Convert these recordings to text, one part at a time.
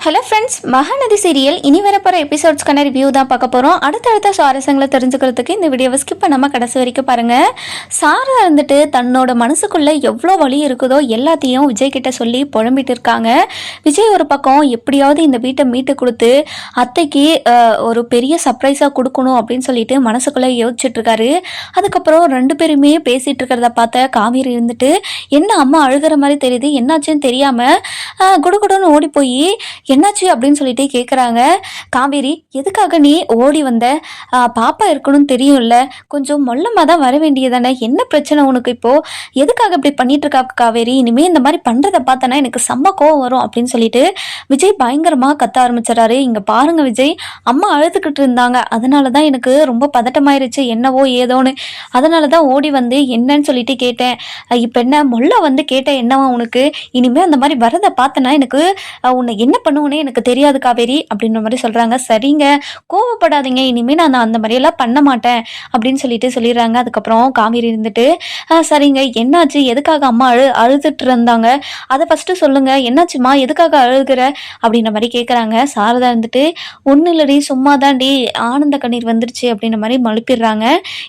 Hello friends Mahanadi serial இனி வரப்போகிற எபிசோட்ஸ்க்கான review தான் பார்க்க போகிறோம் அடுத்தடுத்த சுவாரஸ்யங்களை தெரிஞ்சுக்கிறதுக்கு இந்த வீடியோவை ஸ்கிப் பண்ணாமல் கடைசி வரைக்கும் பாருங்கள் சாரா இருந்துட்டு தன்னோட மனசுக்குள்ளே எவ்வளோ வலி இருக்குதோ எல்லாத்தையும் விஜய் கிட்ட சொல்லி புழம்பிட்டு இருக்காங்க. விஜய் ஒரு பக்கம் எப்படியாவது இந்த வீட்டை மீட்டு கொடுத்து அத்தைக்கு ஒரு பெரிய சர்ப்ரைஸாக கொடுக்கணும் அப்படின்னு சொல்லிட்டு மனசுக்குள்ளே யோசிச்சுட்ருக்காரு அதுக்கப்புறம் ரெண்டு பேருமே பேசிகிட்டு இருக்கிறத பார்த்த காவேரி இருந்துட்டு என்ன அம்மா அழுகிற மாதிரி தெரியுது? என்னாச்சுன்னு தெரியாமல் குடுகுடுன்னு ஓடி போய் என்னாச்சு அப்படின்னு சொல்லிட்டு கேட்குறாங்க காவேரி எதுக்காக நீ ஓடி வந்த? பாப்பா இருக்கணும்னு தெரியும்ல. கொஞ்சம் மொல்லமாக தான் வர வேண்டியதானே? என்ன பிரச்சனை உனக்கு இப்போது எதுக்காக இப்படி பண்ணிட்டு இருக்கா காவேரி? இனிமேல் இந்த மாதிரி பண்ணுறத பார்த்தனா எனக்கு செம்ம கோவம் வரும் அப்படின்னு சொல்லிட்டு விஜய் பயங்கரமாக கத்த ஆரம்பிச்சிடறாரு. இங்கே பாருங்க விஜய் அம்மா அழுதுகிட்டு இருந்தாங்க. அதனால தான் எனக்கு ரொம்ப பதட்டமாயிருச்சு. என்னவோ ஏதோன்னு. அதனால தான் ஓடி வந்து என்னன்னு சொல்லிட்டு கேட்டேன். இப்போ என்ன மொல்ல வந்து கேட்டேன் என்னவா உனக்கு? இனிமேல் அந்த மாதிரி வரதை பார்த்தனா எனக்கு உன்னை என்ன பண்ணுவோன்னே எனக்கு தெரியாது காவேரி அப்படின்ற மாதிரி சொல்கிறாங்க சரிங்க கோவப்படாதீங்க. இனிமேல் நான் அந்த மாதிரியெல்லாம் பண்ண மாட்டேன் அப்படின்னு சொல்லிட்டு சொல்லிடுறாங்க. அதுக்கப்புறம் காவேரி இருந்துட்டு சரிங்க. என்னாச்சு? எதுக்காக அம்மா அழு அழுதுட்டு இருந்தாங்க? அதை ஃபஸ்ட்டு சொல்லுங்கள் என்னாச்சுமா எதுக்காக அழுகிற? அப்படின்ற மாதிரி கேட்குறாங்க சாரதா இருந்துட்டு ஒன்றும் இல்லடி சும்மா தாண்டி ஆனந்த கண்ணீர் வந்துருச்சு. அப்படின்ற மாதிரி மழுப்பிடுறாங்க.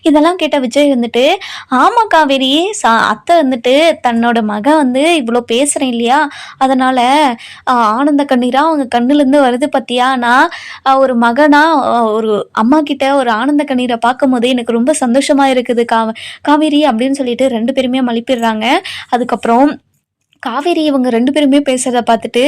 இதெல்லாம் கேட்ட விஜய் இருந்துட்டு ஆமாம் காவேரி. சா அத்தை வந்துட்டு தன்னோட மகன் வந்து இவ்வளோ பேசுகிறேன் இல்லையா? அதனால் ஆனந்த கண்ணீராக அவங்க கண்ணுலேருந்து வருது பார்த்தியா நான் ஒரு மகனா ஒரு அம்மா கிட்ட ஒரு ஆனந்த கண்ணீரை பார்க்கும்போது எனக்கு ரொம்ப சந்தோஷமாக இருக்குது. கா காவேரி அப்படின்னு சொல்லிட்டு ரெண்டு பேருமே மலிப்பிடுறாங்க. அதுக்கப்புறம் காவேரி இவங்க ரெண்டு பேருமே பேசுகிறத பார்த்துட்டு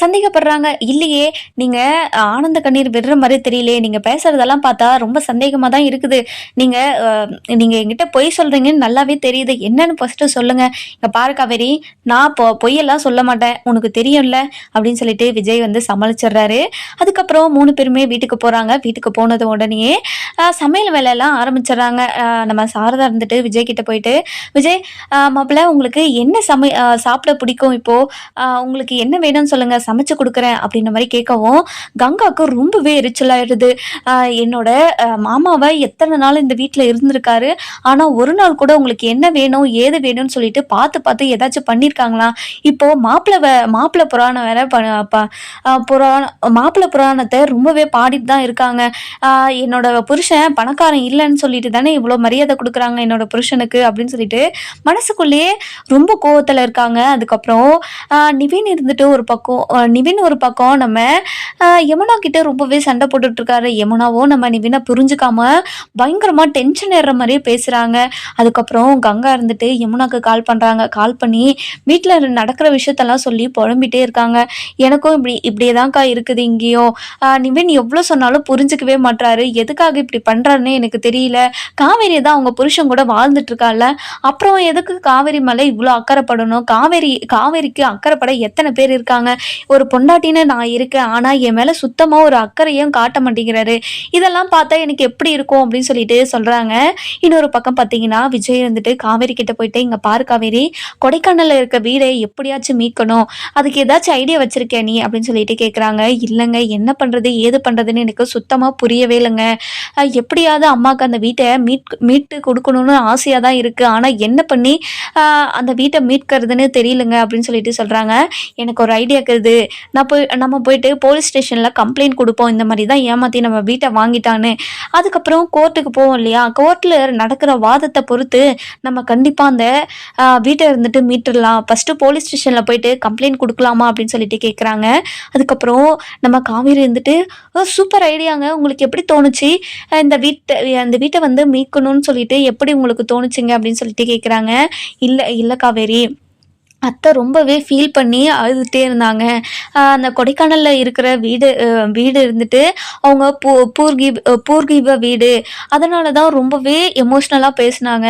சந்தேகப்படுறாங்க. இல்லையே நீங்கள் ஆனந்த கண்ணீர் விடுற மாதிரி தெரியலையே நீங்கள் பேசுகிறதெல்லாம் பார்த்தா ரொம்ப சந்தேகமாக தான் இருக்குது. நீங்கள் நீங்கள் எங்கிட்ட பொய் சொல்கிறீங்கன்னு நல்லாவே தெரியுது. என்னன்னு ஃபஸ்ட்டு சொல்லுங்கள் இங்கே பாரு காவேரி நான் பொ பொய்யெல்லாம் சொல்ல மாட்டேன். உனக்கு தெரியும்ல அப்படின்னு சொல்லிட்டு விஜய் வந்து சமாளிச்சிடுறாரு. அதுக்கப்புறம் மூணு பேருமே வீட்டுக்கு போகிறாங்க வீட்டுக்கு போனது உடனே சமையல் வேலையெல்லாம் ஆரம்பிச்சிடுறாங்க. நம்ம சாரதா இருந்துட்டு விஜய் கிட்ட போயிட்டு விஜய் மாப்பிள்ள உங்களுக்கு என்ன சமை சாப்பிட பிடிக்கும். இப்போது உங்களுக்கு என்ன வேணும்னு சொல்லுங்கள் சமைச்சு கொடுக்குறேன் அப்படின்ற மாதிரி கேட்கவும் கங்காவுக்கு ரொம்பவே எரிச்சலாயிடுது. என்னோட மாமாவை எத்தனை நாள் இந்த வீட்டில் இருந்திருக்காரு ஆனால் ஒரு நாள் கூட உங்களுக்கு என்ன வேணும் ஏது வேணும்னு சொல்லிட்டு பார்த்து பார்த்து ஏதாச்சும் பண்ணியிருக்காங்களா இப்போது மாப்பிள்ளை மாப்பிள்ளை புராணம் வேற ப ப- புராண மாப்பிள்ளை புராணத்தை ரொம்பவே பாடிட்டு தான் இருக்காங்க. என்னோட புருஷன் பணக்காரன் இல்லைன்னு சொல்லிட்டு தானே இவ்வளோ மரியாதை கொடுக்குறாங்க என்னோட புருஷனுக்கு அப்படின்னு சொல்லிட்டு மனசுக்குள்ளேயே ரொம்ப கோவத்தில் இருக்கா இருக்காங்க அதுக்கப்புறம் நிவின் இருந்துட்டு ஒரு பக்கம் நிவின் ஒரு பக்கம் நம்ம யமுனா கிட்ட ரொம்பவே சண்டை போட்டுட்டு இருக்காரு யமுனாவோ நம்ம நிவினை புரிஞ்சுக்காம பயங்கரமாக டென்ஷன் ஏறுற மாதிரியே பேசுகிறாங்க அதுக்கப்புறம் கங்கா இருந்துட்டு யமுனாக்கு கால் பண்ணுறாங்க கால் பண்ணி வீட்டில் நடக்கிற விஷயத்தெல்லாம் சொல்லி புலம்பிட்டே இருக்காங்க. எனக்கும் இப்படி இப்படியே தான்க்கா இருக்குது இங்கேயும். நிவின் எவ்வளோ சொன்னாலும் புரிஞ்சுக்கவே மாட்றாரு. எதுக்காக இப்படி பண்ணுறாருன்னு எனக்கு தெரியல. காவேரி தான் அவங்க புருஷன் கூட வாழ்ந்துட்டு இருக்கால அப்புறம் எதுக்கு காவேரி மேலே இவ்வளோ அக்கறைப்படணும்? காவேரி காவேரிக்கு அக்கறைப்பட எத்தனை பேர் இருக்காங்க? ஒரு பொண்டாட்டின்னு நான் இருக்கேன் ஆனால் என் மேலே சுத்தமாக ஒரு அக்கறையும் காட்ட மாட்டேங்கிறாரு. இதெல்லாம் பார்த்தா எனக்கு எப்படி இருக்கும் அப்படின்னு சொல்லிட்டு சொல்கிறாங்க இன்னொரு பக்கம் பார்த்தீங்கன்னா விஜய் இருந்துட்டு காவேரி கிட்ட போயிட்டு இங்கே பாரு காவேரி கொடைக்கானலில் இருக்க வீடை எப்படியாச்சும் மீட்கணும். அதுக்கு ஏதாச்சும் ஐடியா வச்சிருக்கே நீ? அப்படின்னு சொல்லிட்டு கேட்குறாங்க இல்லைங்க என்ன பண்ணுறது ஏது பண்ணுறதுன்னு எனக்கு சுத்தமாக புரியவே இல்லைங்க. எப்படியாவது அம்மாவுக்கு அந்த வீட்டை மீட் மீட்டு கொடுக்கணும்னு ஆசையாக தான் இருக்குது ஆனால் என்ன பண்ணி அந்த வீட்டை மீட்கிறதுன்னு தெரியலங்க அப்படின்னு சொல்லிட்டு சொல்கிறாங்க எனக்கு ஒரு ஐடியா இருக்குது. நான் போய் நம்ம போயிட்டு போலீஸ் ஸ்டேஷனில் கம்ப்ளைண்ட் கொடுப்போம். இந்த மாதிரி தான் ஏமாற்றி நம்ம வீட்டை வாங்கிட்டான்னு. அதுக்கப்புறம் கோர்ட்டுக்கு போவோம் இல்லையா? கோர்ட்டில் நடக்கிற வாதத்தை பொறுத்து நம்ம கண்டிப்பாக அந்த வீட்டை இருந்துட்டு மீட்டுடலாம். ஃபஸ்ட்டு போலீஸ் ஸ்டேஷனில் போயிட்டு கம்ப்ளைண்ட் கொடுக்கலாமா அப்படின்னு சொல்லிட்டு கேட்குறாங்க அதுக்கப்புறம் நம்ம காவேரி இருந்துட்டு சூப்பர் ஐடியாங்க உங்களுக்கு எப்படி தோணுச்சு? இந்த வீட்டை அந்த வீட்டை வந்து மீட்கணும்னு சொல்லிட்டு எப்படி உங்களுக்கு தோணுச்சுங்க? அப்படின்னு சொல்லிட்டு கேட்குறாங்க இல்லை இல்லை காவேரி. அத்தை ரொம்பவே ஃபீல் பண்ணி அழுதுகிட்டே இருந்தாங்க. அந்த கொடைக்கானலில் இருக்கிற வீடு வீடு இருந்துட்டு அவங்க பூ பூர்கீ பூர்கீப வீடு அதனால தான் ரொம்பவே எமோஷ்னலாக பேசினாங்க.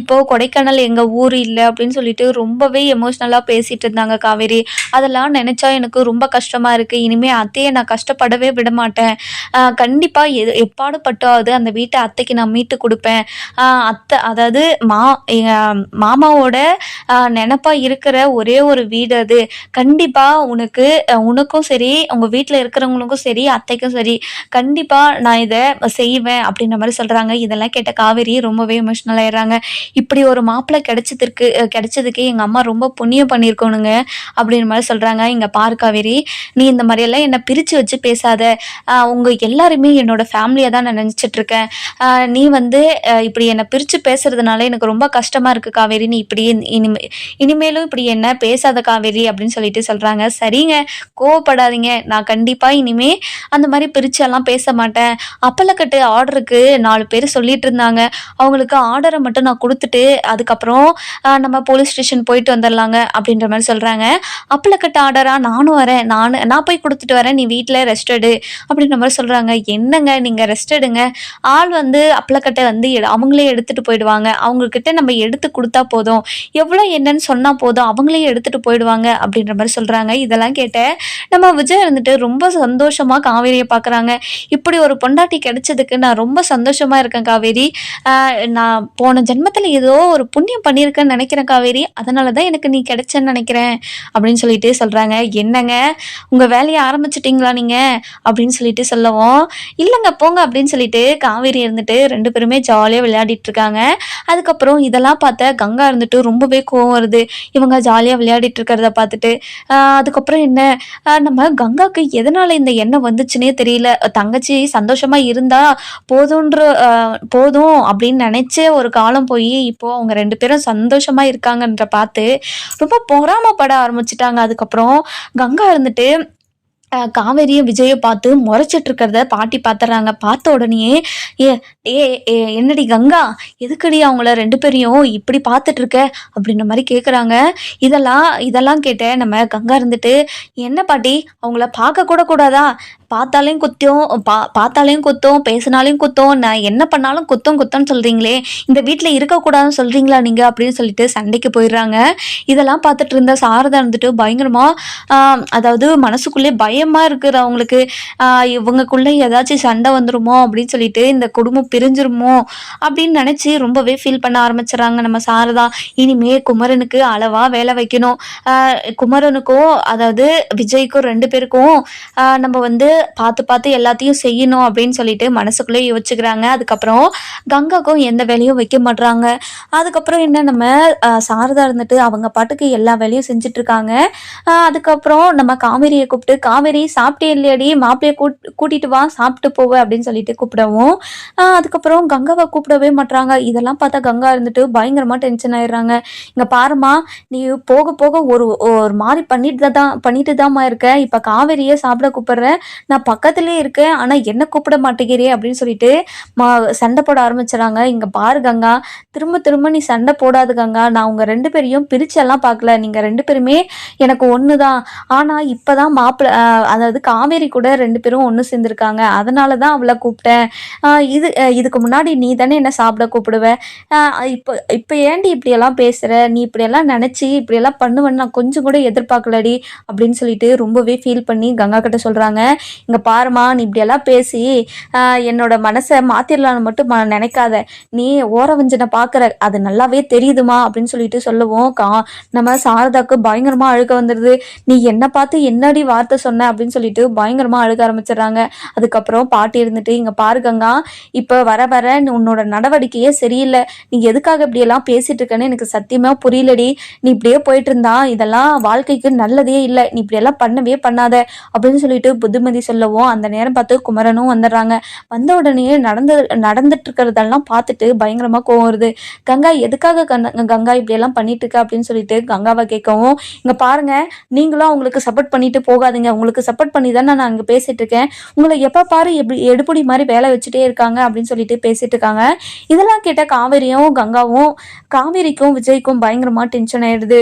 இப்போது கொடைக்கானல் எங்கள் ஊர் இல்லை அப்படின்னு சொல்லிட்டு ரொம்பவே எமோஷ்னலாக பேசிகிட்டு இருந்தாங்க காவேரி. அதெல்லாம் நினச்சா எனக்கு ரொம்ப கஷ்டமாக இருக்குது இனிமேல் அத்தையை நான் கஷ்டப்படவே விட மாட்டேன். கண்டிப்பாக எது எப்பாடுபட்டாவது அந்த வீட்டை அத்தைக்கு நான் மீட்டு கொடுப்பேன். அத்தை அதாவது மா எங்கள் மாமாவோட நினப்பாக இருக்கிற ஒரே ஒரு வீடு அது. கண்டிப்பா உனக்கு உனக்கும் சரி உங்க வீட்டில் இருக்கிறவங்களுக்கும் சரி அத்தைக்கும் சரி கண்டிப்பா நான் இதை செய்வேன் அப்படின்ற மாதிரி சொல்றாங்க. இதெல்லாம் கேட்ட காவேரி ரொம்பவே எமோஷனல் ஆயிடுறாங்க. இப்படி ஒரு மாப்பிள்ளை கிடைச்சதுக்கு கிடைச்சதுக்கு எங்க அம்மா ரொம்ப புண்ணியம் பண்ணியிருக்கணுங்க அப்படின்ற மாதிரி சொல்றாங்க. இங்க பாரு காவேரி நீ இந்த மாதிரியெல்லாம் என்னை பிரிச்சு வச்சு பேசாத. உங்கள் உங்க எல்லாருமே என்னோட ஃபேமிலியை தான் நான் நினச்சிட்டு இருக்கேன். நீ வந்து இப்படி என்னை பிரித்து பேசுறதுனால எனக்கு ரொம்ப கஷ்டமாக இருக்குது காவேரி. நீ இப்படி இனிமே இனிமேலும் இப்படி என்ன பேசாத காவேரி அப்படின்னு சொல்லிட்டு சொல்கிறாங்க சரிங்க கோவப்படாதீங்க. நான் கண்டிப்பாக இனிமே அந்த மாதிரி பிரிச்செல்லாம் பேச மாட்டேன். அப்பலக்கட்டு ஆர்டருக்கு நாலு பேர் சொல்லிட்டு இருந்தாங்க. அவங்களுக்கு ஆர்டரை மட்டும் நான் கொடுத்துட்டு அதுக்கப்புறம் நம்ம போலீஸ் ஸ்டேஷன் போயிட்டு வந்துடலாங்க அப்படின்ற மாதிரி சொல்கிறாங்க அப்பலக்கட்டு ஆர்டரா நானும் வரேன். நான் நான் போய் கொடுத்துட்டு வரேன். நீ வீட்டில் ரெஸ்ட் எடு அப்படின்ற மாதிரி சொல்கிறாங்க என்னங்க நீங்கள் ரெஸ்ட் எடுங்க. ஆள் வந்து அப்பளக்கட்டை வந்து அவங்களே எடுத்துகிட்டு போயிடுவாங்க. அவங்கக்கிட்ட நம்ம எடுத்து கொடுத்தா போதும். எவ்வளோ என்னன்னு சொன்னால் போதும் அவங்களே எடுத்துகிட்டு போயிடுவாங்க அப்படின்ற மாதிரி சொல்கிறாங்க இதெல்லாம் கேட்ட நம்ம விஜய் இருந்துட்டு ரொம்ப சந்தோஷமாக காவேரியை பார்க்குறாங்க இப்படி ஒரு பொண்டாட்டி கிடைச்சதுக்கு நான் ரொம்ப சந்தோஷமாக இருக்கேன் காவேரி. நான் போன ஜென்மத்தில் ஏதோ ஒரு புண்ணியம் பண்ணியிருக்கேன்னு நினைக்கிறேன் காவேரி. அதனால தான் எனக்கு நீ கிடைச்சேன்னு நினைக்கிறேன் அப்படின்னு சொல்லிட்டு சொல்கிறாங்க என்னங்க? உங்கள் வேலையை ஆரம்பிச்சிட்டிங்களா நீங்கள் அப்படின்னு சொல்லிட்டு சொல்லவும் இல்லைங்க போங்க அப்படின்னு சொல்லிட்டு காவேரி இருந்துட்டு ரெண்டு பேருமே ஜாலியாக விளையாடிட்டு இருக்காங்க. அதுக்கப்புறம் இதெல்லாம் பார்த்த கங்கா இருந்துட்டு ரொம்பவே கோவம் வருது. இவங்க ஜாலியாக விளையாடிட்டு இருக்கிறத பார்த்துட்டு அதுக்கப்புறம் என்ன? நம்ம கங்காவுக்கு எதனால இந்த எண்ணம் வந்துச்சுன்னே தெரியல. தங்கச்சி சந்தோஷமா இருந்தா போதுன்ற போதும் அப்படின்னு நினைச்ச ஒரு காலம் போய் இப்போ அவங்க ரெண்டு பேரும் சந்தோஷமா இருக்காங்கன்ற பார்த்து ரொம்ப பொறாமப்பட ஆரம்பிச்சிட்டாங்க. அதுக்கப்புறம் கங்கா இருந்துட்டு காவேரியும் விஜயை பார்த்து முறைச்சிட்டு இருக்கிறத பாட்டி பார்த்துறாங்க பார்த்த உடனே ஏ ஏ ஏ, என்னடி கங்கா? எதுக்கடி அவங்கள ரெண்டு பேரையும் இப்படி பார்த்துட்டு இருக்க? அப்படின்ற மாதிரி கேட்குறாங்க இதெல்லாம் இதெல்லாம் கேட்ட நம்ம கங்கா இருந்துட்டு என்ன பாட்டி அவங்கள பார்க்க கூட கூடாதா? பார்த்தாலையும் குத்தம் பா பார்த்தாலையும் குத்தும் பேசினாலையும் குத்தும் நான் என்ன பண்ணாலும் குத்தம் குத்தம்னு சொல்கிறீங்களே இந்த வீட்டில் இருக்கக்கூடாதுன்னு சொல்கிறீங்களா நீங்கள் அப்படின்னு சொல்லிட்டு சண்டைக்கு போயிடுறாங்க. இதெல்லாம் பார்த்துட்டு இருந்த சாரதா இருந்துட்டு பயங்கரமாக அதாவது மனசுக்குள்ளே பயமாக இருக்கிறவங்களுக்கு அவங்களுக்கு. இவங்களுக்குள்ளே ஏதாச்சும் சண்டை வந்துருமோ அப்படின்னு சொல்லிட்டு இந்த குடும்பம் பிரிஞ்சிருமோ அப்படின்னு நினச்சி ரொம்பவே ஃபீல் பண்ண ஆரம்பிச்சிடறாங்க நம்ம சாரதா. இனிமே குமரனுக்கு அளவாக வேலை வைக்கணும். குமரனுக்கும் அதாவது விஜய்க்கும் ரெண்டு பேருக்கும் நம்ம வந்து பார்த்து பார்த்து எல்லாத்தையும் செய்யணும் அப்படின்னு சொல்லிட்டு மனசுக்குள்ளே யோசிச்சுக்கிறாங்க. அதுக்கப்புறம் கங்காக்கும் எந்த வேலையும் வைக்க மாட்றாங்க. அதுக்கப்புறம் என்ன நம்ம சாரதா இருந்துட்டு அவங்க பாட்டுக்கு எல்லா வேலையும் செஞ்சுட்டு இருக்காங்க. அதுக்கப்புறம் நம்ம காவேரியை கூப்பிட்டு காவேரி சாப்பிட்டே இல்லையாடி மாப்பிள்ளைய கூட் கூட்டிட்டு வா சாப்பிட்டு போவ அப்படின்னு சொல்லிட்டு கூப்பிடவும். அதுக்கப்புறம் கங்காவை கூப்பிடவே மாட்றாங்க. இதெல்லாம் பார்த்தா கங்கா இருந்துட்டு பயங்கரமா டென்ஷன் ஆயிடுறாங்க. இங்க பாருமா நீ போக போக ஒரு ஒரு மாதிரி பண்ணிட்டு தான் பண்ணிட்டு தான்மா இருக்க. இப்ப காவேரியை சாப்பிட கூப்பிடுற. நான் பக்கத்துலயே இருக்கேன் ஆனா என்ன கூப்பிட மாட்டேங்கிறே அப்படின்னு சொல்லிட்டு மா சண்டை போட ஆரம்பிச்சிடறாங்க இங்க பாரு கங்கா திரும்ப திரும்ப நீ சண்டை போடாது கங்கா. நான் உங்க ரெண்டு பேரையும் பிரிச்செல்லாம் பார்க்கல. நீங்க ரெண்டு பேருமே எனக்கு ஒன்று தான் ஆனால் இப்போ தான் மாப்பிள்ளை அதாவது காவேரி கூட ரெண்டு பேரும் ஒன்று சேர்ந்துருக்காங்க. அதனால தான் அவளை கூப்பிட்டேன். இது இதுக்கு முன்னாடி நீ தானே என்ன சாப்பிட கூப்பிடுவ? இப்போ இப்போ ஏன்டி இப்படியெல்லாம் பேசுகிற நீ இப்படியெல்லாம் நினச்சி இப்படியெல்லாம் பண்ணுவேன்னு நான் கொஞ்சம் கூட எதிர்பார்க்கலடி அப்படின்னு சொல்லிட்டு ரொம்பவே ஃபீல் பண்ணி கங்கா கிட்ட சொல்கிறாங்க இங்கே பாருமா நீ இப்படியெல்லாம் பேசி என்னோட மனசை மாற்றிடலான்னு மட்டும் நினைக்காத. நீ ஓரவஞ்சனை பார்க்குற அது நல்லாவே தெரியுதுமா அப்படின்னு சொல்லிட்டு சொல்லுவோம். கா நம்ம சாரதாக்கு பயங்கரமாக அழுக வந்துடுது நீ என்னை பார்த்து என்னடி வார்த்தை சொன்ன? அப்படின்னு சொல்லிட்டு பயங்கரமாக அழுக ஆரம்பிச்சிடுறாங்க. அதுக்கப்புறம் பாட்டி இருந்துட்டு இங்கே பாருகங்கா இப்போ வர வர உன்னோட நடவடிக்கையே சரியில்லை. நீ எதுக்காக இப்படியெல்லாம் பேசிட்டு இருக்கேன்னு எனக்கு சத்தியமாக புரியலடி. நீ இப்படியே போயிட்டு இருந்தா இதெல்லாம் வாழ்க்கைக்கு நல்லதே இல்லை. நீ இப்படியெல்லாம் பண்ணவே பண்ணாத. அப்படின்னு சொல்லிட்டு புத்திமதி சொல்லவும் அந்த நேரம் பார்த்து குமரனும் வந்துடுறாங்க. வந்த உடனே நடந்து நடந்துட்டு இருக்கிறதெல்லாம் பார்த்துட்டு பயங்கரமாக கோவம் வருது. கங்கா எதுக்காக கண்ண- கங்கா இப்படியெல்லாம் பண்ணிட்டு இருக்க? அப்படின்னு சொல்லிட்டு கங்காவை கேட்கவும் இங்க பாருங்க நீங்களும் அவங்களுக்கு சப்போர்ட் பண்ணிட்டு போகாதீங்க. உங்களுக்கு சப்போர்ட் பண்ணி தானே நான் அங்கே பேசிட்டு இருக்கேன். உங்களை எப்போ பாரு எப்படி எடுபடி மாதிரி வேலை வச்சுட்டே இருக்காங்க அப்படின்னு சொல்லிட்டு பேசிட்டு இருக்காங்க. இதெல்லாம் கேட்ட காவேரியும் கங்காவும் காவேரிக்கும் விஜய்க்கும் பயங்கரமா டென்ஷன் ஆயிடுது.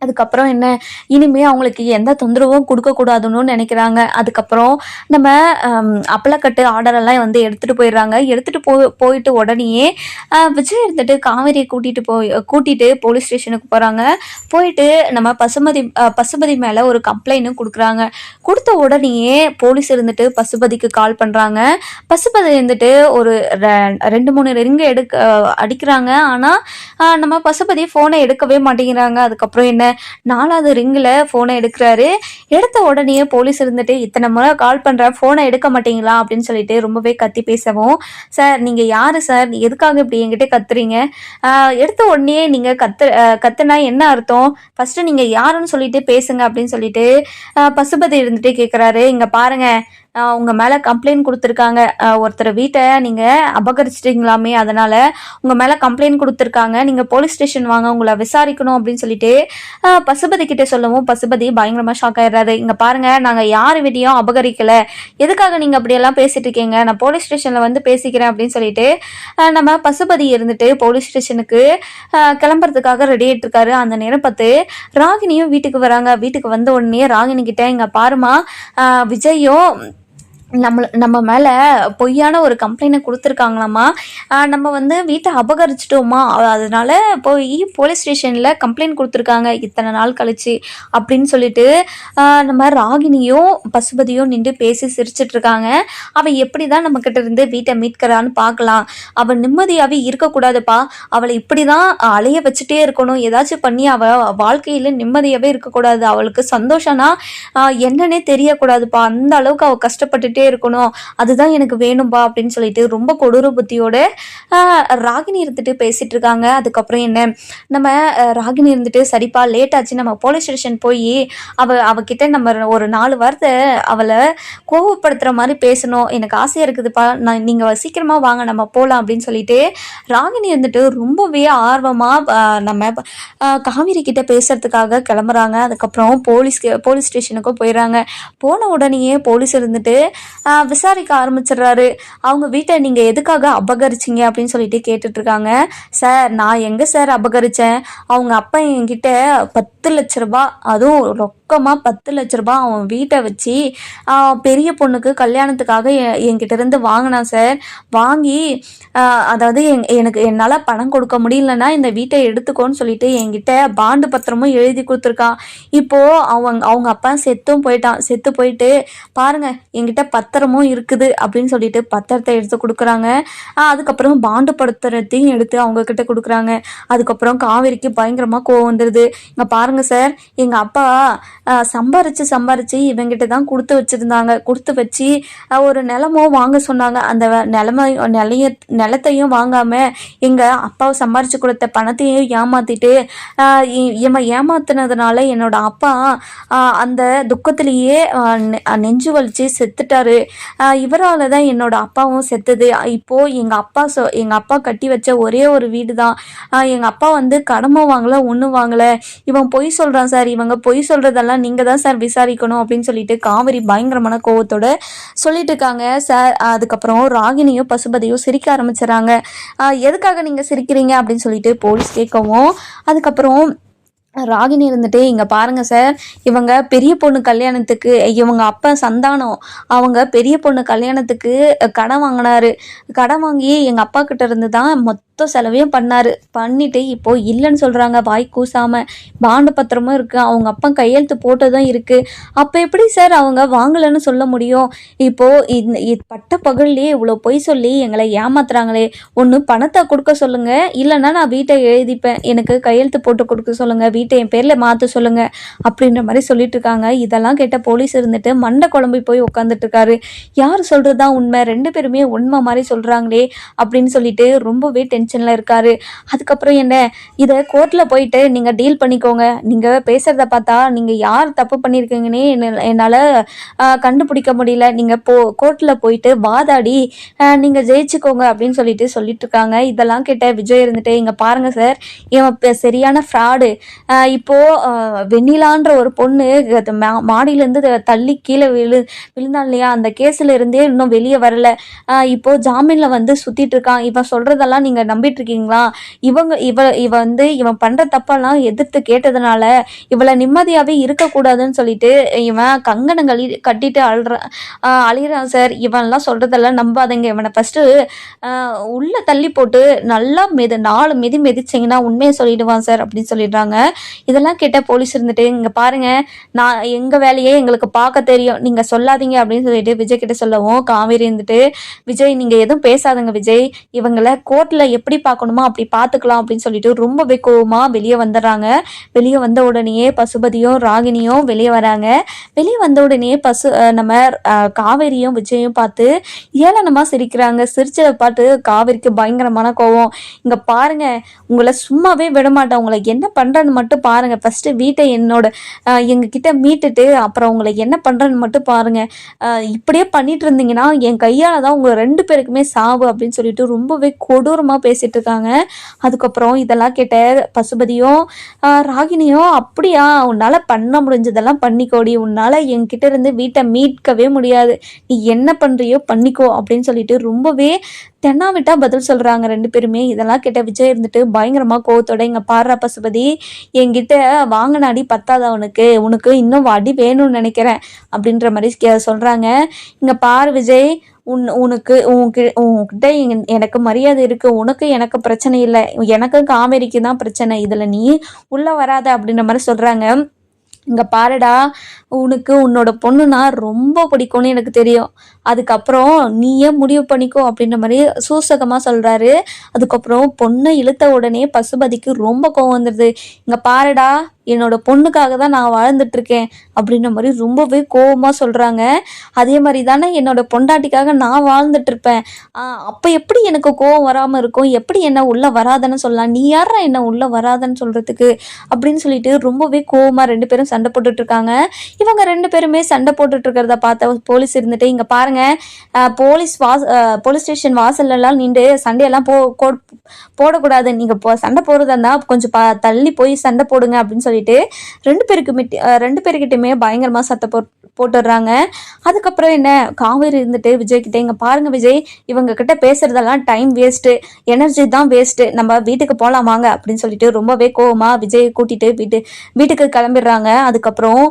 அதுக்கப்புறம் என்ன? இனிமே அவங்களுக்கு எந்த தொந்தரவும் கொடுக்கக்கூடாதுன்னு நினைக்கிறாங்க. அதுக்கப்புறம் நம்ம அப்பளக்கட்டு ஆர்டரெல்லாம் வந்து எடுத்துகிட்டு போயிடுறாங்க. எடுத்துகிட்டு போ போயிட்டு உடனேயே விஜய் இருந்துட்டு காவேரியை கூட்டிகிட்டு போய் கூட்டிகிட்டு போலீஸ் ஸ்டேஷனுக்கு போகிறாங்க போயிட்டு நம்ம பசுமதி பசுபதி மேலே ஒரு கம்ப்ளைண்ட்டும் கொடுக்குறாங்க. கொடுத்த உடனேயே போலீஸ் இருந்துட்டு பசுபதிக்கு கால் பண்ணுறாங்க பசுபதி இருந்துட்டு ஒரு ரெ- ரெண்டு மூணு ரிங்கு எடுக்க அடிக்கிறாங்க. ஆனால் நம்ம பசுபதி ஃபோனை எடுக்கவே மாட்டேங்கிறாங்க. அதுக்கப்புறம் என்ன? நாலாவது ரிங்கில் ஃபோனை எடுக்கிறாரு. எடுத்த உடனே போலீஸ் இருந்துட்டு இத்தனை முறை கால் பண்ணுறேன் ஃபோனை எடுக்க மாட்டீங்களா? அப்படின்னு சொல்லிட்டு ரொம்பவே கத்தி பேசவும். சார் நீங்கள் யார் சார்? எதுக்காக இப்படி என்கிட்ட கத்துறீங்க? எடுத்த உடனே நீங்கள் கத்து கத்துனா என்ன அர்த்தம்? ஃபஸ்ட்டு நீங்கள் யாருன்னு சொல்லிட்டு பேசுங்க அப்படின்னு சொல்லிட்டு பசுபதி இருந்துட்டு கேட்குறாரு இங்கே பாருங்கள் உங்கள் மேலே கம்ப்ளைண்ட் கொடுத்துருக்காங்க. ஒருத்தர் வீட்டை நீங்கள் அபகரிச்சிட்டிங்களாமே அதனால் உங்கள் மேலே கம்ப்ளைண்ட் கொடுத்துருக்காங்க. நீங்கள் போலீஸ் ஸ்டேஷன் வாங்க உங்களை விசாரிக்கணும் அப்படின்னு சொல்லிட்டு பசுபதி கிட்டே சொல்லவும் பசுபதி பயங்கரமாக ஷாக் ஆயிடுறாரு. இங்கே பாருங்கள் நாங்கள் யார் வீட்டையும் அபகரிக்கலை. எதுக்காக நீங்கள் அப்படியெல்லாம் பேசிட்டு இருக்கீங்க? நான் போலீஸ் ஸ்டேஷனில் வந்து பேசிக்கிறேன் அப்படின்னு சொல்லிட்டு நம்ம பசுபதி இருந்துட்டு போலீஸ் ஸ்டேஷனுக்கு கிளம்புறதுக்காக ரெடி ஆகிட்டுருக்காரு அந்த நேரம் பார்த்து ராகினியும் வீட்டுக்கு வராங்க. வீட்டுக்கு வந்த உடனே ராகினி கிட்ட இங்கே பாருமா விஜயும் நம்மள நம்ம மேலே பொய்யான ஒரு கம்ப்ளைண்ட்டை கொடுத்துருக்காங்களாம்மா நம்ம வந்து வீட்டை அபகரிச்சிட்டோமா? அதனால் அதனால போய் போலீஸ் ஸ்டேஷனில் கம்ப்ளைண்ட் கொடுத்துருக்காங்க. இத்தனை நாள் கழிச்சு அப்படின்னு சொல்லிட்டு நம்ம ராகினியும் பசுபதியும் நின்று பேசி சிரிச்சிட்ருக்காங்க இருக்காங்க எப்படி தான் நம்மக்கிட்ட இருந்து வீட்டை மீட்கிறான்னு பார்க்கலாம். அவள் நிம்மதியாகவே இருக்கக்கூடாதுப்பா. அவளை இப்படி தான் அலைய வச்சுட்டே இருக்கணும். ஏதாச்சும் பண்ணி அவள் வாழ்க்கையில் நிம்மதியாகவே இருக்கக்கூடாது. அவளுக்கு சந்தோஷம்னா என்னன்னே தெரியக்கூடாதுப்பா. அந்த அளவுக்கு அவள் கஷ்டப்பட்டுட்டு இருக்கணும். அதுதான் எனக்கு வேணும்பா அப்படின்னு சொல்லிட்டு ரொம்ப கொடூர புத்தியோட ராகினி இருந்துட்டு பேசிட்டு இருக்காங்க. அதுக்கப்புறம் என்ன? நம்ம ராகினி இருந்துட்டு சரிப்பா லேட் ஆச்சு. நம்ம போலீஸ் ஸ்டேஷன் போய் அவ அவகிட்ட நம்ம ஒரு நாலு வார்த்தை அவளை கோவப்படுத்துகிற மாதிரி பேசணும். எனக்கு ஆசையா இருக்குதுப்பா. நான் நீங்க சீக்கிரமா வாங்க நம்ம போகலாம் அப்படின்னு சொல்லிட்டு ராகினி இருந்துட்டு ரொம்பவே ஆர்வமா நம்ம காவிரி காவேரி கிட்ட பேசுறதுக்காக கிளம்புறாங்க. அதுக்கப்புறம் போலீஸ்க்கு போலீஸ் ஸ்டேஷனுக்கும் போயிடுறாங்க. போன உடனேயே போலீஸ் இருந்துட்டு விசாரிக்க ஆரம்பிச்சிடுறாரு. அவங்க வீட்டை நீங்கள் எதுக்காக அபகரிச்சிங்க அப்படின்னு சொல்லிட்டு கேட்டுட்டு இருக்காங்க. சார் நான் எங்கே சார் அபகரித்தேன் அவங்க அப்பா என்கிட்ட பத்து லட்ச ரூபா அதுவும் ரொக்கமாக பத்து லட்ச ரூபா அவன் வீட்டை வச்சு பெரிய பொண்ணுக்கு கல்யாணத்துக்காக எ- என்கிட்ட இருந்து வாங்கினான் சார். வாங்கி அதாவது எனக்கு என்னால் பணம் கொடுக்க முடியலன்னா இந்த வீட்டை எடுத்துக்கோன்னு சொல்லிட்டு என்கிட்ட பாண்டு பத்திரமும் எழுதி கொடுத்துருக்கான். இப்போது அவங்க அவங்க அப்பா செத்தும் போயிட்டான். செத்து போயிட்டு பாருங்க என்கிட்ட பத்திரமும் இருக்குது அப்படின்னு சொல்லிட்டு பத்திரத்தை எடுத்து கொடுக்குறாங்க. அதுக்கப்புறம் பாண்டு பத்திரத்தையும் எடுத்து அவங்க கிட்ட கொடுக்குறாங்க. அதுக்கப்புறம் காவேரிக்கு பயங்கரமாக கோவம் வந்துடுது இங்கே பாருங்கள் சார் எங்கள் அப்பா சம்பாரித்து சம்பாரித்து இவங்கிட்ட தான் கொடுத்து வச்சுருந்தாங்க. கொடுத்து வச்சு ஒரு நிலமோ வாங்க சொன்னாங்க. அந்த நிலமை நிலைய நிலத்தையும் வாங்காமல் எங்கள் அப்பாவை சம்பாரித்து கொடுத்த பணத்தையும் ஏமாற்றிட்டு இவன் ஏமாத்தினதுனால என்னோட அப்பா அந்த துக்கத்திலேயே நெஞ்சு வலிச்சு செத்துட்டாரு. இவரால் தான் என்னோட அப்பாவும் செத்துது. இப்போது எங்கள் அப்பா சொ எங்கள் அப்பா கட்டி வச்ச ஒரே ஒரு வீடு தான் எங்கள் அப்பா வந்து கடமை வாங்கலை ஒன்றும் வாங்கலை. இவன் போய் பொய் சொல்கிறான் சார். இவங்க பொய் சொல்கிறதெல்லாம் நீங்கள் தான் சார் விசாரிக்கணும் அப்படின்னு சொல்லிட்டு காவிரி பயங்கரமான கோவத்தோட சொல்லிட்டு இருக்காங்க. சார் அதுக்கப்புறம் ராகினியும் பசுபதியும் சிரிக்க ஆரம்பிச்சிடறாங்க. எதுக்காக நீங்கள் சிரிக்கிறீங்க? அப்படின்னு சொல்லிட்டு போலீஸ் கேட்கவும் அதுக்கப்புறம் ராகினி இருந்துட்டு இங்கே பாருங்க சார் இவங்க பெரிய பொண்ணு கல்யாணத்துக்கு இவங்க அப்பா சந்தானம். அவங்க பெரிய பொண்ணு கல்யாணத்துக்கு கடன் வாங்கினாரு. கடன் வாங்கி எங்கள் அப்பா கிட்ட இருந்து தான் மொத்த மொத்த செலவையும் பண்ணார். பண்ணிட்டு இப்போ இல்லைன்னு சொல்கிறாங்க வாய் கூசாமல் பாண்ட பத்திரமும் இருக்குது அவங்க அப்பா கையெழுத்து போட்டதும் இருக்குது அப்போ எப்படி சார் அவங்க வாங்கலைன்னு சொல்ல முடியும்? இப்போது இந்த பட்ட பகல்லையே இவ்வளோ பொய் சொல்லி எங்களை ஏமாத்துறாங்களே. ஒன்று பணத்தை கொடுக்க சொல்லுங்கள் இல்லைன்னா நான் வீட்டை எழுதிப்பேன். எனக்கு கையெழுத்து போட்டு கொடுக்க சொல்லுங்கள் வீட்டை என் பேரில் மாற்ற சொல்லுங்கள் அப்படின்ற மாதிரி சொல்லிட்டு இருக்காங்க. இதெல்லாம் கேட்ட போலீஸ் இருந்துட்டு மண்டை குழம்பு போய் உட்காந்துட்டு இருக்காரு. யார் சொல்கிறது தான் உண்மை? ரெண்டு பேருமே உண்மை மாதிரி சொல்கிறாங்களே அப்படின்னு சொல்லிட்டு ரொம்பவே டென்ஷன் டென்ஷனில் இருக்காரு. அதுக்கப்புறம் என்ன? இதை கோர்ட்டில் போயிட்டு நீங்கள் டீல் பண்ணிக்கோங்க. நீங்கள் பேசுகிறத பார்த்தா நீங்கள் யார் தப்பு பண்ணியிருக்கீங்கன்னே என்ன- என்னால் கண்டுபிடிக்க முடியல. நீங்கள் போ கோர்ட்டில் போயிட்டு வாதாடி நீங்கள் ஜெயிச்சுக்கோங்க அப்படின்னு சொல்லிட்டு சொல்லிட்டு இருக்காங்க இதெல்லாம் கேட்ட விஜய் இருந்துட்டு இங்கே பாருங்க சார் இவன் சரியான ஃப்ராடு இப்போது வெண்ணிலான்ற ஒரு பொண்ணு அது மா- மாடியிலேருந்து தள்ளி கீழே விழு விழுந்தான் இல்லையா? அந்த கேஸில் இருந்தே இன்னும் வெளியே வரல. இப்போது ஜாமீனில் வந்து சுற்றிட்டு இருக்கான். இவன் சொல்கிறதெல்லாம் நீங்கள் நம்பிட்டு இருக்கீங்களா இவங்க இவ இவ வந்து இவன் பண்ணுற தப்பெல்லாம் எதிர்த்து கேட்டதுனால இவளை நிம்மதியாகவே இருக்கக்கூடாதுன்னு சொல்லிட்டு இவன் கங்கணங்களி கட்டிட்டு அழுற அழிகிறான் சார். இவன்லாம் சொல்கிறதெல்லாம் நம்பாதங்க. இவனை ஃபஸ்ட்டு உள்ளே தள்ளி போட்டு நல்லா மெது நாலு மிதி மிதிச்சிங்கன்னா உண்மையை சொல்லிடுவான் சார் அப்படின்னு சொல்லிடுறாங்க. இதெல்லாம் கேட்ட போலீஸ் இருந்துட்டு இங்கே பாருங்க நான் எங்கள் வேலையே எங்களுக்கு பார்க்க தெரியும். நீங்கள் சொல்லாதீங்க அப்படின்னு சொல்லிட்டு விஜய் கிட்ட சொல்லவும் காவேரி இருந்துட்டு விஜய் நீங்கள் எதுவும் பேசாதுங்க விஜய். இவங்களை கோர்ட்டில் எப்படி பார்க்கணுமோ அப்படி பார்த்துக்கலாம் அப்படின்னு சொல்லிட்டு ரொம்பவே கோவமாக வெளியே வந்துடுறாங்க. வெளியே வந்த உடனேயே பசுபதியும் ராகினியும் வெளியே வராங்க. வெளியே வந்த உடனே பசு நம்ம காவேரியும் விஜயும் பார்த்து ஏளனமாக சிரிக்கிறாங்க. சிரிச்சதை பார்த்து காவேரிக்கு பயங்கரமான கோவம். இங்கே பாருங்க உங்களை சும்மாவே விடமாட்டேன். உங்களை என்ன பண்ணுறேன்னு மட்டும் பாருங்க. ஃபஸ்ட்டு வீட்டை என்னோட அஹ், எங்ககிட்ட மீட்டுட்டு அப்புறம் உங்களை என்ன பண்ணுறேன்னு மட்டும் பாருங்க. இப்படியே பண்ணிட்டு இருந்தீங்கன்னா என் கையால் தான் உங்களை ரெண்டு பேருக்குமே சாவு அப்படின்னு சொல்லிட்டு ரொம்பவே கொடூரமாக பேசிட்டு இருக்காங்க அதுக்கப்புறம் இதெல்லாம் கேட்ட பசுபதியும் ராகினியும் அப்படியா? உன்னால் பண்ண முடிஞ்சதெல்லாம் பண்ணிக்கோடி. உன்னால் என்கிட்ட இருந்து வீட்டை மீட்கவே முடியாது. நீ என்ன பண்ணுறியோ பண்ணிக்கோ அப்படின்னு சொல்லிட்டு ரொம்பவே தென்னாவிட்டா பதில் சொல்கிறாங்க ரெண்டு பேருமே. இதெல்லாம் கேட்ட விஜய் இருந்துட்டு பயங்கரமாக கோவத்தோட இங்கே பாடுற பசுபதி என்கிட்ட வாங்கின அடி பத்தாத உனக்கு? உனக்கு இன்னும் அடி வேணும்னு நினைக்கிறேன் அப்படின்ற மாதிரி சொல்கிறாங்க இங்கே பாரு விஜய் உன் உனக்கு உன்கிட்ட எனக்கு மரியாதை இருக்குது உனக்கு எனக்கு பிரச்சனை இல்லை எனக்கு காவேரிக்கு தான் பிரச்சனை இதில் நீ உள்ளே வராத அப்படின்ற மாதிரி சொல்கிறாங்க இங்கே பாருடா உனக்கு உன்னோட பொண்ணுனா ரொம்ப பிடிக்கும்னு எனக்கு தெரியும். அதுக்கப்புறம் நீயே முடிவு பண்ணிக்கோ அப்படின்ற மாதிரி சூசகமாக சொல்கிறாரு அதுக்கப்புறம் பொண்ணை இழுத்த உடனே பசுபதிக்கு ரொம்ப கோவம் வந்துடுது இங்கே பாருடா என்னோட பொண்ணுக்காக தான் நான் வாழ்ந்துட்டு இருக்கேன் அப்படின்ற மாதிரி ரொம்பவே கோவமாக சொல்கிறாங்க அதே மாதிரி தானே என்னோட பொண்டாட்டிக்காக நான் வாழ்ந்துட்டு இருப்பேன். அப்போ எப்படி எனக்கு கோவம் வராமல் இருக்கும்? எப்படி என்ன உள்ளே வராதன்னு சொல்லலாம்? நீ யாரா என்ன உள்ளே வராதன்னு சொல்கிறதுக்கு அப்படின்னு சொல்லிட்டு ரொம்பவே கோவமாக ரெண்டு பேரும் சண்டை போட்டுட்டு இருக்காங்க. இவங்க ரெண்டு பேருமே சண்டை போட்டுட்டு இருக்கிறத பார்த்த போலீஸ் இருந்துட்டு இங்கே பாருங்க போலீஸ் வாஸ் போலீஸ் ஸ்டேஷன் வாசல்லலாம் நின்று சண்டையெல்லாம் போ போடக்கூடாது. நீங்கள் போ சண்டை போடுறதா இருந்தால் கொஞ்சம் பா தள்ளி போய் சண்டை போடுங்க அப்படின்னு சொல்லிட்டு ரெண்டு பேருக்கு ரெண்டு பேருக்கிட்டையுமே பயங்கரமாக சத்த போ போட்டுடுறாங்க. அதுக்கப்புறம் என்ன? காவேரி இருந்துட்டு விஜய் கிட்ட இங்கே பாருங்க விஜய் இவங்க கிட்ட பேசுறதெல்லாம் டைம் வேஸ்ட்டு. எனர்ஜி தான் வேஸ்ட்டு. நம்ம வீட்டுக்கு போகலாம் வாங்க அப்படின்னு சொல்லிட்டு ரொம்பவே கோவமா விஜய் கூட்டிட்டு வீட்டு வீட்டுக்கு கிளம்பிடுறாங்க. அதுக்கப்புறம்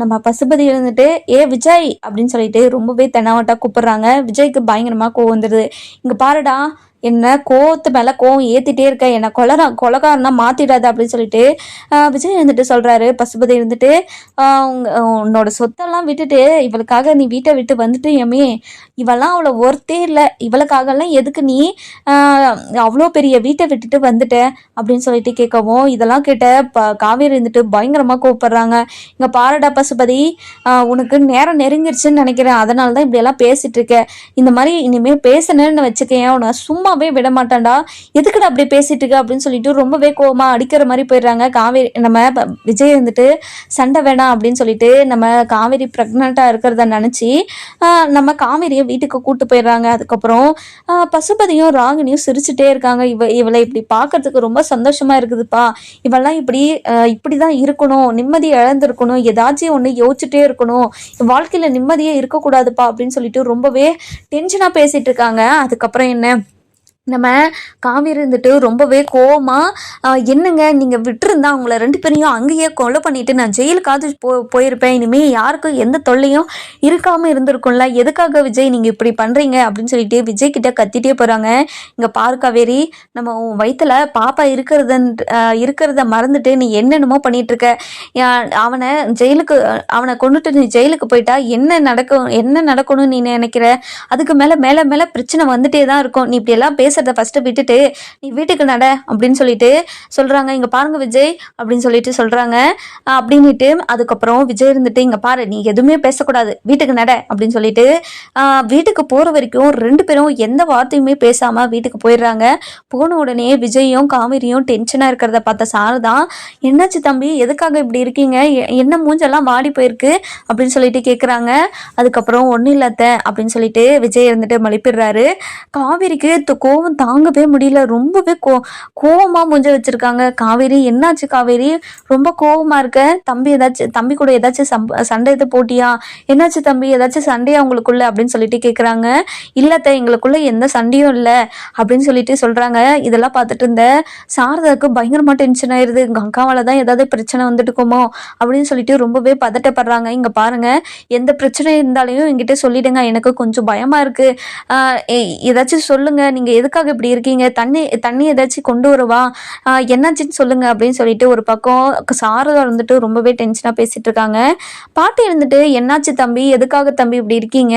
நம்ம பசுபதி இருந்துட்டு ஏ விஜய் அப்படின்னு சொல்லிட்டு ரொம்பவே அண்ணாவட்டா கூப்பிடுறாங்க. விஜய்க்கு பயங்கரமா கோவம் வந்துடுது இங்க பாருடா என்ன கோவத்து மேலே கோவம் ஏற்றிட்டே இருக்க. என்னை கொலரா கொலகாரனா மாற்றிடாது அப்படின்னு சொல்லிட்டு விஜய் இருந்துட்டு சொல்கிறாரு பசுபதி இருந்துட்டு அவங்க உன்னோட சொத்தெல்லாம் விட்டுட்டு இவளுக்காக நீ வீட்டை விட்டு வந்துட்டு ஏமே இவெல்லாம் அவளை ஒர்த்தே இல்லை. இவளுக்காகலாம் எதுக்கு நீ அவ்வளோ பெரிய வீட்டை விட்டுட்டு வந்துட்ட அப்படின்னு சொல்லிட்டு கேட்கவும் இதெல்லாம் கேட்ட ப காவேரி இருந்துட்டு பயங்கரமாக கூப்பிட்றாங்க இங்கே பாருடா பசுபதி உனக்கு நேரம் நெருங்கிருச்சுன்னு நினைக்கிறேன். அதனால தான் இப்படியெல்லாம் பேசிகிட்டு இருக்க. இந்த மாதிரி இனிமேல் பேசுனேன்னு வச்சுக்கேன் சும்மா சும்மாவே விட மாட்டான்டா எதுக்குடா அப்படி பேசிட்டு இருக்க அப்படின்னு சொல்லிட்டு ரொம்பவே கோவமா அடிக்கிற மாதிரி போயிடுறாங்க. காவேரி நம்ம விஜய் வந்துட்டு சண்டை வேணாம் அப்படின்னு சொல்லிட்டு நம்ம காவேரி ப்ரெக்னெண்ட்டாக இருக்கிறத நினச்சி நம்ம காவேரியை வீட்டுக்கு கூட்டு போயிடுறாங்க. அதுக்கப்புறம் பசுபதியும் ராகினியும் சிரிச்சுட்டே இருக்காங்க. இவ இவளை இப்படி பார்க்கறதுக்கு ரொம்ப சந்தோஷமா இருக்குதுப்பா. இவெல்லாம் இப்படி இப்படி தான் இருக்கணும். நிம்மதி இழந்திருக்கணும். ஏதாச்சும் ஒன்று யோசிச்சுட்டே இருக்கணும். வாழ்க்கையில் நிம்மதியே இருக்கக்கூடாதுப்பா அப்படின்னு சொல்லிட்டு ரொம்பவே டென்ஷனாக பேசிட்டு இருக்காங்க. அதுக்கப்புறம் என்ன? நம்ம காவேரி இருந்துட்டு ரொம்பவே கோவமாக என்னங்க? நீங்கள் விட்டுருந்தா அவங்கள ரெண்டு பேரையும் அங்கேயே கொலை பண்ணிட்டு நான் ஜெயிலுக்காவது போ போயிருப்பேன். இனிமேல் யாருக்கும் எந்த தொல்லையும் இருக்காமல் இருந்திருக்கும்ல. எதுக்காக விஜய் நீங்கள் இப்படி பண்ணுறீங்க அப்படின்னு சொல்லிட்டு விஜய் கிட்ட கத்திட்டே போகிறாங்க இங்கே பாரு காவேரி நம்ம உன் வயிற்றுல பாப்பா இருக்கிறத இருக்கிறத மறந்துட்டு நீ என்னென்னமோ பண்ணிகிட்ருக்க அவனை ஜெயிலுக்கு அவனை கொண்டுட்டு நீ ஜெயிலுக்கு போயிட்டா என்ன நடக்கும் என்ன நடக்கணும்னு நீ நினைக்கிற? அதுக்கு மேலே மேலே மேலே பிரச்சனை வந்துட்டே தான் இருக்கும். நீ இப்படியெல்லாம் பேச பேசுறத ஃபஸ்ட்டு விட்டுட்டு நீ வீட்டுக்கு நட அப்படின்னு சொல்லிட்டு சொல்கிறாங்க இங்கே பாருங்க விஜய் அப்படின்னு சொல்லிட்டு சொல்கிறாங்க அப்படின்னுட்டு அதுக்கப்புறம் விஜய் இருந்துட்டு இங்கே பாரு நீ எதுவுமே பேசக்கூடாது. வீட்டுக்கு நட அப்படின்னு சொல்லிட்டு வீட்டுக்கு போகிற வரைக்கும் ரெண்டு பேரும் எந்த வார்த்தையுமே பேசாமல் வீட்டுக்கு போயிடுறாங்க. போன உடனே விஜயும் காவேரியும் டென்ஷனாக இருக்கிறத பார்த்த சாரதான் என்னாச்சு தம்பி? எதுக்காக இப்படி இருக்கீங்க? என்ன மூஞ்செல்லாம் வாடி போயிருக்கு? அப்படின்னு சொல்லிட்டு கேட்குறாங்க அதுக்கப்புறம் ஒன்றும் இல்லாத அப்படின்னு சொல்லிட்டு விஜய் இருந்துட்டு மலிப்பிடுறாரு. காவேரிக்கு கோவம் கோவம் தாங்கவே முடியல. ரொம்பவே கோ கோவமாக மூஞ்ச வச்சிருக்காங்க. காவேரி என்னாச்சு காவேரி? ரொம்ப கோவமாக இருக்க. தம்பி ஏதாச்சும் தம்பி கூட ஏதாச்சும் சம்ப சண்டை எது போட்டியா? என்னாச்சு தம்பி? ஏதாச்சும் சண்டையா அவங்களுக்குள்ள அப்படின்னு சொல்லிட்டு கேட்குறாங்க இல்லத்த எங்களுக்குள்ள எந்த சண்டையும் இல்லை. அப்படின்னு சொல்லிட்டு சொல்கிறாங்க இதெல்லாம் பார்த்துட்டு இருந்த சாரதாவுக்கு பயங்கரமாக டென்ஷன் எங்கள் அக்காவால் தான் ஏதாவது பிரச்சனை வந்துட்டுக்குமோ? அப்படின்னு சொல்லிட்டு ரொம்பவே பதட்டப்படுறாங்க. இங்கே பாருங்கள் எந்த பிரச்சனை இருந்தாலையும் எங்கிட்ட சொல்லிடுங்க. எனக்கு கொஞ்சம் பயமாக இருக்குது ஏதாச்சும் சொல்லுங்கள் நீங்கள் எதுக்கு எதுக்காக இப்படி இருக்கீங்க? தண்ணி தண்ணி ஏதாச்சும் கொண்டு வரவா என்னாச்சுன்னு சொல்லுங்க அப்படின்னு சொல்லிட்டு ஒரு பக்கம் சாரதா இருந்துட்டு ரொம்பவே டென்ஷனாக பேசிட்டு இருக்காங்க. பாட்டி இருந்துட்டு என்னாச்சு தம்பி? எதுக்காக தம்பி இப்படி இருக்கீங்க?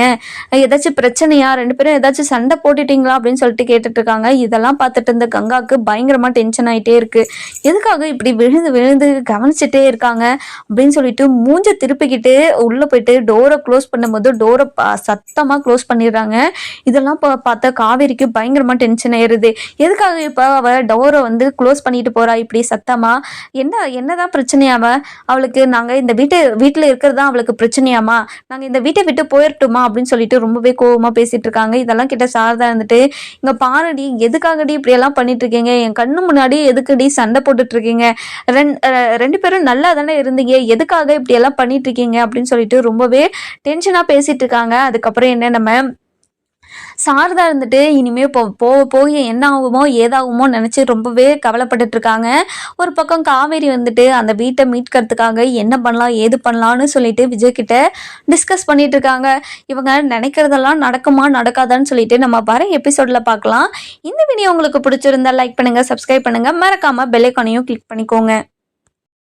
ஏதாச்சும் பிரச்சனையா? ரெண்டு பேரும் ஏதாச்சும் சண்டை போட்டுட்டீங்களா? அப்படின்னு சொல்லிட்டு கேட்டுட்டு இருக்காங்க. இதெல்லாம் பார்த்துட்டு இருந்த கங்காவுக்கு பயங்கரமா டென்ஷன் ஆயிட்டே இருக்கு. எதுக்காக இப்படி விழுந்து விழுந்து கவனிச்சுட்டே இருக்காங்க? அப்படின்னு சொல்லிட்டு மூஞ்ச திருப்பிக்கிட்டு உள்ள போயிட்டு டோரை க்ளோஸ் பண்ணும்போது டோரை சத்தமா க்ளோஸ் பண்ணிடுறாங்க. இதெல்லாம் பார்த்தா காவேரிக்கு பயங்கரமா டென்ஷன் ஆயிடுது எதுக்காக இப்போ அவள் டோரை வந்து க்ளோஸ் பண்ணிட்டு போறா? இப்படி சத்தமா? என்ன என்னதான் பிரச்சனையாவ அவளுக்கு நாங்கள் இந்த வீட்டு வீட்டில் இருக்கிறது தான் அவளுக்கு பிரச்சனையாமா? நாங்கள் இந்த வீட்டை விட்டு போயிரட்டுமா? அப்படின்னு சொல்லிட்டு ரொம்பவே கோபமாக பேசிட்டு இருக்காங்க. இதெல்லாம் கிட்ட சாரதா இருந்துட்டு இங்க பாருடி எதுக்காகடி இப்படியெல்லாம் பண்ணிட்டு இருக்கீங்க? என் கண்ணு முன்னாடி எதுக்குடி சண்டை போட்டுட்டு இருக்கீங்க? ரெண்- ரெண்டு பேரும் நல்லா தானே இருந்தீங்க? எதுக்காக இப்படியெல்லாம் பண்ணிட்டு இருக்கீங்க? அப்படின்னு சொல்லிட்டு ரொம்பவே டென்ஷனாக பேசிட்டு இருக்காங்க. அதுக்கப்புறம் என்ன நம்ம சாரதா இருந்துட்டு இனிமே போ போக போக என்ன ஆகுமோ ஏதாகுமோ நினச்சி ரொம்பவே கவலைப்பட்டுட்டு இருக்காங்க ஒரு பக்கம் காவேரி வந்துட்டு அந்த வீட்டை மீட்கிறதுக்காக என்ன பண்ணலாம் ஏது பண்ணலாம்னு சொல்லிட்டு விஜய் கிட்ட டிஸ்கஸ் பண்ணிட்டு இருக்காங்க இவங்க நினைக்கிறதெல்லாம் நடக்குமா நடக்காதான்னு சொல்லிட்டு நம்ம வர எபிசோட்ல பார்க்கலாம். இந்த வீடியோ உங்களுக்கு பிடிச்சிருந்தா லைக் பண்ணுங்க சப்ஸ்கிரைப் பண்ணுங்க. மறக்காம பெல்லைக்கானையும் கிளிக் பண்ணிக்கோங்க.